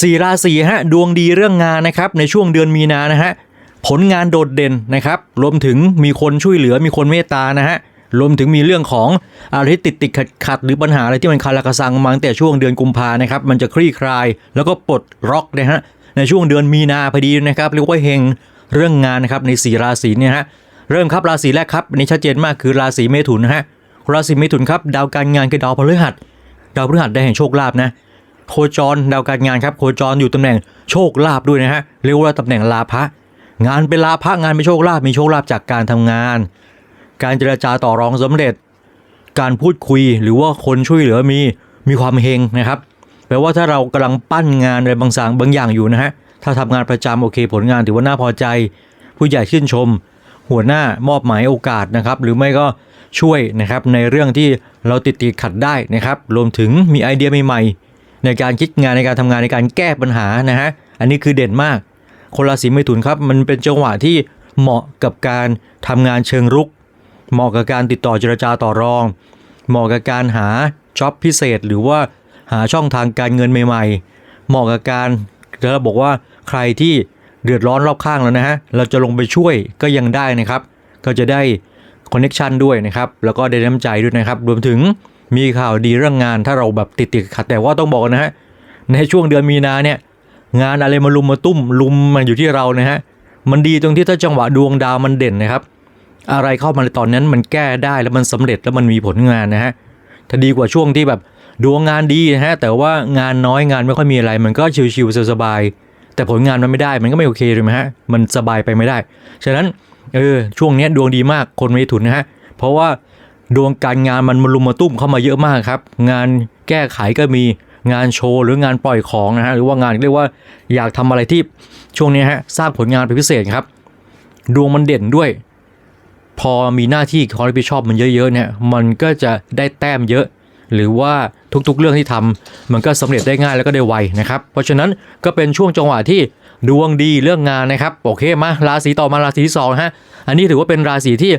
สี่ราศีฮะดวงดีเรื่องงานนะครับในช่วงเดือนมีนานะฮะผลงานโดดเด่นนะครับรวมถึงมีคนช่วยเหลือมีคนเมตตานะฮะรวมถึงมีเรื่องของอะไรที่ติดติดขัดขัดหรือปัญหาอะไรที่มันคาราคาซังมาตั้งแต่ช่วงเดือนกุมภานะครับมันจะคลี่คลาย แล้วก็ปลดล็อกนะฮะในช่วงเดือนมีนาพอดีนะครับเรียกว่าเฮงเรื่องงานนะครับในสี่ราศีเนี่ยฮะเริ่มครับราศีแรกครับนนี้ชัดเจนมากคือราศีเมถุนนะฮะราศีเมถุนครับดาวการงานคือดาวพฤหัส ดาวพฤหัสได้แห่งโชคลาภนะ โคจรดาวการงานครับโคจรอยู่ตำแหน่งโชคลาภด้วยนะฮะเรียกว่าตำแหน่งลาภะงานเป็นลาภะงานเป็นโชคลาภมีโชคลาภจากการทำงาน การเจรจาต่อรองสำเร็จ การพูดคุยหรือว่าคนช่วยเหลือมีมีความเฮงนะครับแปลว่าถ้าเรากำลังปั้นงานอะไรบางอย่างบางอย่างอยู่นะฮะถ้าทำงานประจำโอเค ผลงานถือว่าน่าพอใจ ผู้ใหญ่ชื่นชม หัวหน้ามอบหมายโอกาสนะครับ หรือไม่ก็ช่วยนะครับในเรื่องที่เราติดติดขัดได้นะครับ รวมถึงมีไอเดียใหม่ๆ ในการคิดงานในการทำงานในการแก้ปัญหานะฮะอันนี้คือเด่นมาก คนราศีเมถุนครับ มันเป็นจังหวะที่เหมาะกับการทำงานเชิงรุก เหมาะกับการติดต่อเจรจาต่อรอง เหมาะกับการหาจ็อบพิเศษ หรือว่าหาช่องทางการเงินใหม่ๆ เหมาะกับการเราบอกว่าใครที่เดือดร้อนรอบข้างแล้วนะฮะเราจะลงไปช่วยก็ยังได้นะครับ ก็จะได้คอนเน็ชันด้วยนะครับ แล้วก็ได้น้ำใจด้วยนะครับ รวมถึง มีข่าวดีเรื่องงานถ้าเราแบบติดติดขัดแต่ว่าต้องบอกนะฮะในช่วงเดือนมีนาเนี่ยงานอะไรมาลุมมาตุ้มลุมมันอยู่ที่เรานะฮะมันดีตรงที่ถ้าจังหวะดวงดาวมันเด่นนะครับ อะไรเข้ามาในตอนนั้นมันแก้ได้แล้วมันสำเร็จแล้วมันมีผลงานนะฮะถ้าดีกว่าช่วงที่แบบดวงงานดีนะฮะแต่ว่างานน้อยงานไม่ค่อยมีอะไร มันก็ชิวๆสบายแต่ผลงานมันไม่ได้มันก็ไม่โอเคเลยไหมฮะมันสบายไปไม่ได้ ฉะนั้นเออช่วงนี้ดวงดีมากคนเมถุนนะฮะเพราะว่า ดวงการงานมันมาลุมมาตุ้มเข้ามาเยอะมากครับ งานแก้ไขก็มีงานโชว์หรืองานปล่อยของนะฮะหรือว่างานเรียกว่าอยากทำอะไรที่ช่วงนี้ฮะสร้างผลงานเป็นพิเศษครับ ดวงมันเด่นด้วย พอมีหน้าที่ความรับผิดชอบมันเยอะๆเนี่ยมันก็จะได้แต้มเยอะ หรือว่าทุกๆเรื่องที่ทำมันก็สำเร็จได้ง่ายแล้วก็ได้ไวนะครับ เพราะฉะนั้นก็เป็นช่วงจังหวะที่ ดวงดีเรื่องงานนะครับโอเคมาราศีต่อมาราศีที่สองฮะอันนี้ถือว่าเป็นราศีที่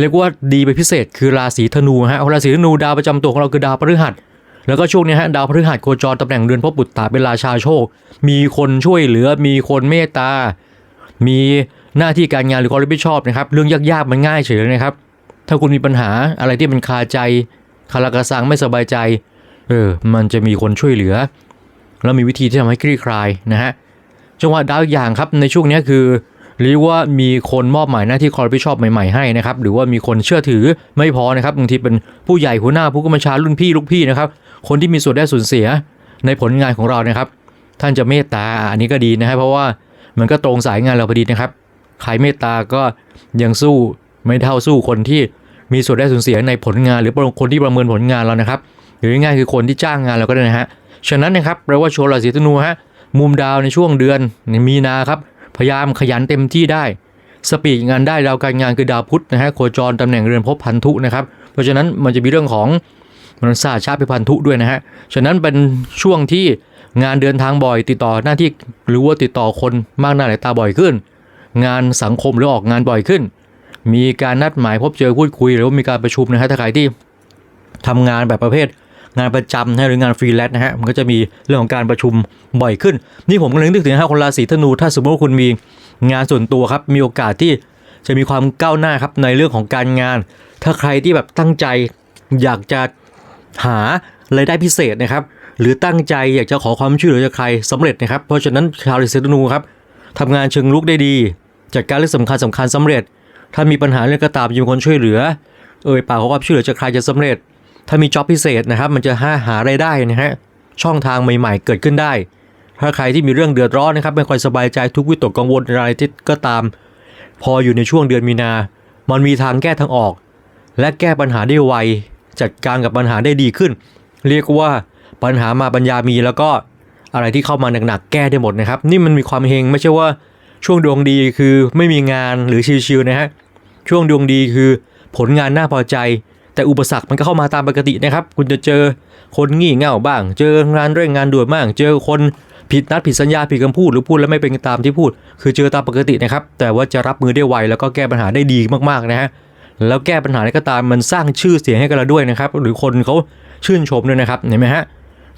เรียกว่าดีเป็นพิเศษ คือราศีธนูฮะราศีธนูดาวประจำตัวของเราคือดาวพฤหัสแล้วก็ช่วงนี้ฮะดาวพฤหัสโคจรตำแหน่งเรือนพบบุตรตาเป็นราชาโชค มีคนช่วยเหลือ มีคนเมตตา มีหน้าที่การงานหรือความรับผิดชอบนะครับ เรื่องยากๆมันง่ายเฉยเลยนะครับ ถ้าคุณมีปัญหาอะไรที่มันคาใจคาราคาซังไม่สบายใจ เออ มันจะมีคนช่วยเหลือ แล้วมีวิธีที่ทำให้คลี่คลายนะฮะ จังหวะดาวอย่างครับในช่วงนี้คือเรียกว่ามีคนมอบหมายหน้าที่ความรับผิดชอบใหม่ๆให้นะครับหรือว่ามีคนเชื่อถือไม่พอนะครับบางทีเป็นผู้ใหญ่หัวหน้าผู้กำกับชารุ่นพี่ลูกพี่นะครับ คนที่มีส่วนได้ส่วนเสียในผลงานของเรานะครับ ท่านจะเมตตาอันนี้ก็ดีนะครับเพราะว่ามันก็ตรงสายงานเราพอดีนะครับใครเมตตาก็ยังสู้ไม่เท่าสู้คนที่มีส่วนได้ส่วนเสียในผลงาน หรือคนที่ประเมินผลงานเรานะครับ หรือง่ายคือคนที่จ้างงานเราก็ได้นะฮะฉะนั้นนะครับแปลว่าโชว์ราศีธนูฮะ มุมดาวในช่วงเดือนมีนาครับ พยายามขยันเต็มที่ได้ สปีดงานได้ดาวการงานคือดาวพุธนะฮะโคจรตำแหน่งเรือนภพพันธุนะครับ เพราะฉะนั้นมันจะมีเรื่องของมันศาสตร์ชาติไปพันธุด้วยนะฮะ ฉะนั้นเป็นช่วงที่งานเดินทางบ่อยติดต่อหน้าที่หรือว่าติดต่อคนมากหน้าหลายตาบ่อยขึ้น งานสังคมหรือออกงานบ่อยขึ้น มีการนัดหมายพบเจอพูดคุยหรือว่ามีการประชุมนะฮะถ้าใครที่ทำงานแบบประเภท งานประจำนะหรืองานฟรีแลนซ์นะฮะมันก็จะมีเรื่องของการประชุมบ่อยขึ้น นี่ผมก็เลยนึกถึงนะฮะคนราศีธนู ถ้าสมมติว่าคุณมีงานส่วนตัวครับมีโอกาสที่จะมีความก้าวหน้าครับในเรื่องของการงาน ถ้าใครที่แบบตั้งใจอยากจะหารายได้พิเศษนะครับ หรือตั้งใจอยากจะขอความช่วยเหลือจากใครสำเร็จนะครับ เพราะฉะนั้นชาวราศีธนูครับทำงานเชิงลุกได้ดีจัดการเรื่องสำคัญสำคัญสำเร็จ ถ้ามีปัญหาเรื่องกระตามมีคนช่วยเหลือ เอ่ยปากขอความช่วยเหลือจากใครจะสำเร็จ ถ้ามีจ็อบพิเศษนะครับ มันจะหาหารายได้นะฮะช่องทางใหม่ๆ เกิดขึ้นได้ ถ้าใครที่มีเรื่องเดือดร้อนนะครับไม่ค่อยสบายใจทุกวิตกกังวลอะไรที่ก็ตาม พออยู่ในช่วงเดือนมีนา มันมีทางแก้ทางออก และแก้ปัญหาได้ไวจัดการกับปัญหาได้ดีขึ้น เรียกว่าปัญหามาปัญญามีแล้วก็อะไรที่เข้ามาหนักๆแก้ได้หมดนะครับ นี่มันมีความเฮงไม่ใช่ว่าช่วงดวงดีคือไม่มีงานหรือชิวๆนะฮะช่วงดวงดีคือผลงานน่าพอใจ แต่อุปสรรคมันก็เข้ามาตามปกตินะครับ คุณจะเจอคนงี่เง่าบ้าง เจองานเร่งงานด่วนบ้าง เจอคนผิดนัดผิดสัญญาผิดคำพูดหรือพูดแล้วไม่เป็นตามที่พูด คือเจอตามปกตินะครับ แต่ว่าจะรับมือได้ไวแล้วก็แก้ปัญหาได้ดีมากๆนะฮะแล้วแก้ปัญหาในก็ตามมันสร้างชื่อเสียงให้กับเราด้วยนะครับ หรือคนเขาชื่นชมด้วยนะครับเห็นไหมฮะ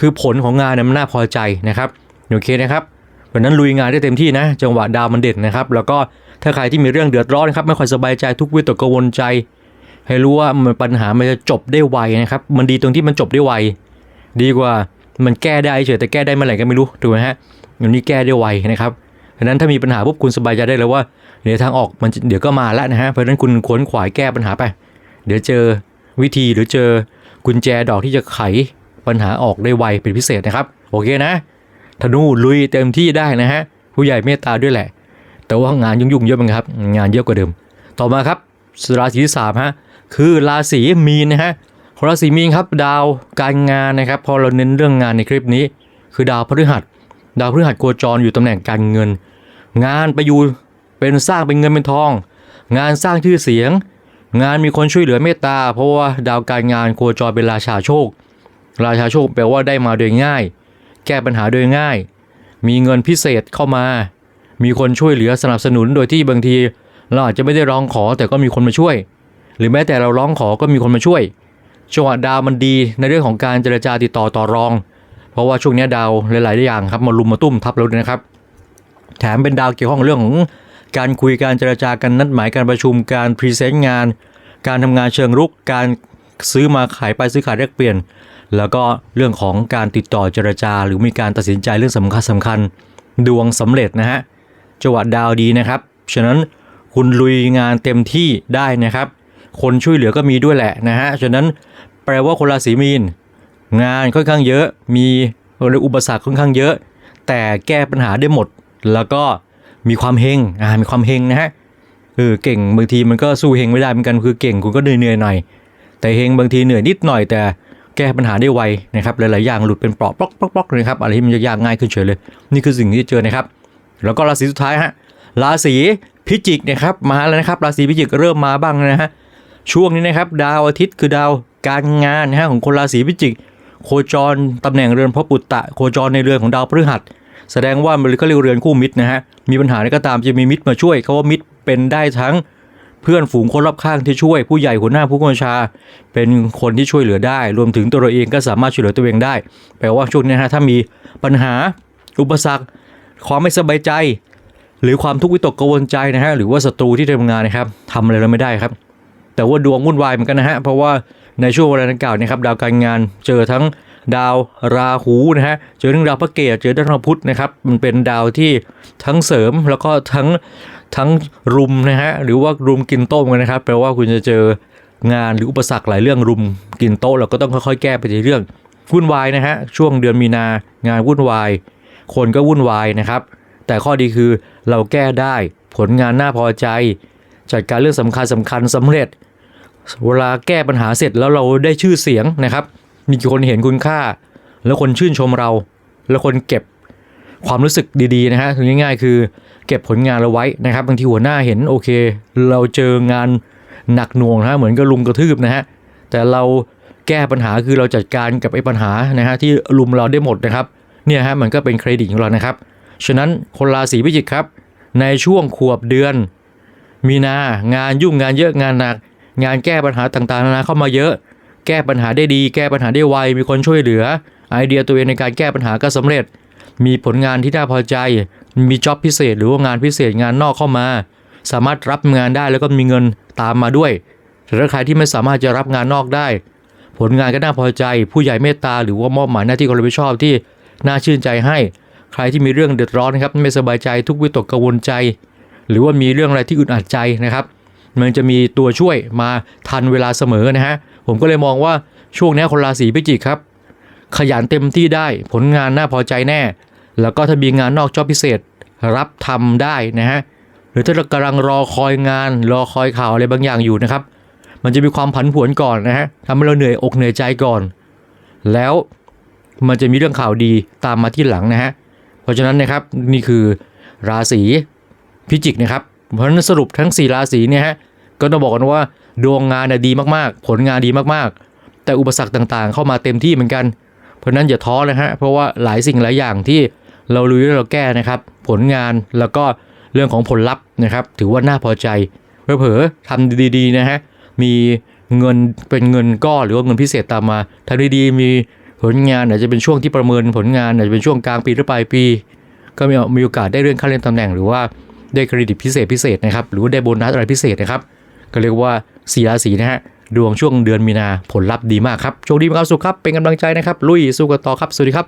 คือผลของงานเนี่ยมันน่าพอใจนะครับโอเคนะครับวันนั้นลุยงานได้เต็มที่นะ จังหวะดาวมันเด่นนะครับ แล้วก็ถ้าใครที่มีเรื่องเดือดร้อนนะครับไม่ค่อยสบายใจทุกวิตกกังวลใจ ให้รู้ว่ามันปัญหามันจะจบได้ไวนะครับ มันดีตรงที่มันจบได้ไว ดีกว่ามันแก้ได้เฉยแต่แก้ได้เมื่อไหร่ก็ไม่รู้ถูกไหมฮะอันนี้แก้ได้ไวนะครับดังนั้นถ้ามีปัญหาปุ๊บคุณสบายใจได้เลยว่าเดี๋ยวทางออกมันเดี๋ยวก็มาแล้วนะฮะเพราะฉะนั้นคุณขวนขวายแก้ปัญหาไป เดี๋ยวเจอวิธีหรือเจอกุญแจดอกที่จะไขปัญหาออกได้ไวเป็นพิเศษนะครับ โอเคนะธนูลุยเต็มที่ได้นะฮะผู้ใหญ่เมตตาด้วยแหละ แต่ว่างานยุ่งๆเยอะมั้งครับ งานเยอะกว่าเดิม ต่อมาครับ สราศีที่สามฮะ คือราศีมีนนะฮะราศีมีนครับดาวการงานนะครับ พอเราเน้นเรื่องงานในคลิปนี้ คือดาวพฤหัส ดาวพฤหัสโคจรอยู่ตำแหน่งการเงิน งานไปอยู่เป็นสร้างเป็นเงินเป็นทอง งานสร้างชื่อเสียง งานมีคนช่วยเหลือเมตตา เพราะว่าดาวการงานโคจรเป็นราชาโชค ราชาโชคแปลว่าได้มาโดยง่าย แก้ปัญหาโดยง่าย มีเงินพิเศษเข้ามา มีคนช่วยเหลือสนับสนุนโดยที่บางที เราอาจจะไม่ได้ร้องขอแต่ก็มีคนมาช่วย หรือแม้แต่เราร้องขอก็มีคนมาช่วยจังหวะดาวมันดีในเรื่องของการเจรจาติดต่อต่อรอง เพราะว่าช่วงนี้ดาวหลายๆอย่างครับมาลุมมาตุ้มทับเราด้วยนะครับ แถมเป็นดาวเกี่ยวข้องกับเรื่องของการคุยการเจรจากันนัดหมายการประชุมการพรีเซนต์งาน การทำงานเชิงรุกการซื้อมาขายไปซื้อขายแลกเปลี่ยน แล้วก็เรื่องของการติดต่อเจรจา หรือมีการตัดสินใจเรื่องสำคัญสำคัญดวงสำเร็จนะฮะจังหวะดาวดีนะครับ ฉะนั้นคุณลุยงานเต็มที่ได้นะครับ คนช่วยเหลือก็มีด้วยแหละนะฮะฉะนั้นแปลว่าคนราศีมีน งานค่อนข้างเยอะมีอุปสรรคค่อนข้างเยอะ แต่แก้ปัญหาได้หมด แล้วก็มีความเฮงอ่ามีความเฮงนะฮะเออเก่งบางทีมันก็สู้เฮงไม่ได้เหมือนกันคือเก่งคุณก็เหนื่อยเหนื่อยๆหน่อยแต่เฮงบางทีเหนื่อยนิดหน่อยแต่แก้ปัญหาได้ไวนะครับหลายๆอย่างหลุดเป็นเปราะปลอกปลอกปลอกเลยครับอะไรที่มันยากง่ายขึ้นเฉยเลย นี่คือสิ่งที่เจอนะครับ แล้วก็ราศีสุดท้ายฮะราศีพิจิกนะครับมาแล้วนะครับราศีพิจิกเริ่มมาบ้างนะฮะ ช่วงนี้นะครับดาวอาทิตย์คือดาวการงานนะฮะของคนราศีพิจิก โคจรตำแหน่งเรือนพระปุตตะ โคจรในเรือนของดาวพฤหัส แสดงว่ามันก็เรียกเรือนคู่มิตรนะฮะมีปัญหาอะไรก็ตามจะมีมิตรมาช่วยเขาว่ามิตรเป็นได้ทั้งเพื่อนฝูงคนรอบข้างที่ช่วยผู้ใหญ่หัวหน้าผู้บัญชา เป็นคนที่ช่วยเหลือได้ รวมถึงตัวเราเองก็สามารถช่วยเหลือตัวเองได้ แปลว่าช่วงนี้นะฮะถ้ามีปัญหาอุปสรรคความไม่สบายใจ หรือความทุกข์วิตกกังวลใจนะฮะหรือว่าศัตรูที่ทำงานนะครับทำอะไรเราไม่ได้ครับ แต่ว่าดวงวุ่นวายเหมือนกันนะฮะเพราะว่าในช่วงเวลาดังกล่าวเนะครับดาวการงานเจอทั้งดาวราหูนะฮะเจอทั้งดาวพระเกศเจอทั้งดาวพุธนะครับมันเป็นดาวที่ทั้งเสริมแล้วก็ทั้งทั้งรุมนะฮะหรือว่ารุมกินโต้มกันนะครับแปลว่าคุณจะเจองานหรืออุปสรรคหลายเรื่องรุมกินโต๊ะเราก็ต้องค่อยๆ แก้ไปทีเรื่องวุ่นวายนะฮะช่วงเดือนมีนางานวุ่นวาย คนก็วุ่นวายนะครับ แต่ข้อดีคือเราแก้ได้ผลงานน่าพอใจ จัดการเรื่องสำคัญสำคัญสำเร็จ เวลาแก้ปัญหาเสร็จแล้วเราได้ชื่อเสียงนะครับ มีคนเห็นคุณค่า แล้วคนชื่นชมเรา แล้วคนเก็บความรู้สึกดีๆนะฮะงง่ายๆ คือเก็บผลงานเราไว้นะครับบางทีหัวหน้าเห็นโอเค เราเจองานหนักหน่วงนะฮะเหมือนกับลุมกระทืบนะฮะแต่เราแก้ปัญหาคือเราจัดการกับไอ้ปัญหานะฮะที่ลุมเราได้หมดนะครับเนี่ยฮะมันก็เป็นเครดิตของเรานะครับ ฉะนั้นคนราศีพิจิกครับ ในช่วงขวบเดือน มีนางานยุ่งงานเยอะงานหนัก งานแก้ปัญหาต่างๆนานาเข้ามาเยอะ แก้ปัญหาได้ดี แก้ปัญหาได้ไว มีคนช่วยเหลือ ไอเดียตัวเองในการแก้ปัญหาก็สำเร็จ มีผลงานที่น่าพอใจ มีจ็อบพิเศษ หรือว่างานพิเศษงานนอกเข้ามา สามารถรับงานได้แล้วก็มีเงินตามมาด้วยแต่ถ้าใครที่ไม่สามารถจะรับงานนอกได้ ผลงานก็น่าพอใจ ผู้ใหญ่เมตตาหรือว่ามอบหมายหน้าที่ความรับผิดชอบที่น่าชื่นใจให้ ใครที่มีเรื่องเดือดร้อนนะครับไม่สบายใจทุกวิตกกังวลใจ หรือว่ามีเรื่องอะไรที่อึดอัดใจนะครับ มันจะมีตัวช่วยมาทันเวลาเสมอนะฮะ ผมก็เลยมองว่าช่วงนี้คนราศีพิจิกครับ ขยันเต็มที่ได้ผลงานน่าพอใจแน่ แล้วก็ถ้ามีงานนอกจอบพิเศษรับทำได้นะฮะหรือถ้าเรากำลังรอคอยงานรอคอยข่าวอะไรบางอย่างอยู่นะครับ มันจะมีความผันผวนก่อนนะฮะทำให้เราเหนื่อยอกเหนื่อยใจก่อน แล้วมันจะมีเรื่องข่าวดีตามมาที่หลังนะฮะเพราะฉะนั้นนะครับนี่คือราศีพิจิกนะครับ เพราะฉะนั้นสรุปทั้ง 4 ราศีเนี่ยฮะก็ต้องบอกกันว่าดวงงานน่ะดีมากๆ ผลงานดีมากๆ แต่อุปสรรคต่างๆ เข้ามาเต็มที่เหมือนกัน เพราะนั้นอย่าท้อนะฮะเพราะว่าหลายสิ่งหลายอย่างที่เราลุยแล้วเราแก้นะครับ ผลงานแล้วก็เรื่องของผลลัพธ์นะครับ ถือว่าน่าพอใจเผลอๆทำดีๆนะฮะมีเงินเป็นเงินก้อนหรือว่าเงินพิเศษตามมาทำดีๆมีผลงานอาจจะเป็นช่วงที่ประเมินผลงานอาจจะเป็นช่วงกลางปีหรือปลายปี ก็มีมีโอกาสได้เลื่อนขั้นเลื่อนตำแหน่งหรือว่า ได้เครดิตพิเศษพิเศษนะครับ หรือว่าได้โบนัสอะไรพิเศษนะครับ ก็เรียกว่าสีราศีนะฮะ ดวงช่วงเดือนมีนาผลลัพธ์ดีมากครับ โชคดีมีความสุขครับ เป็นกำลังใจนะครับ ลุยสู้กันต่อครับ สวัสดีครับ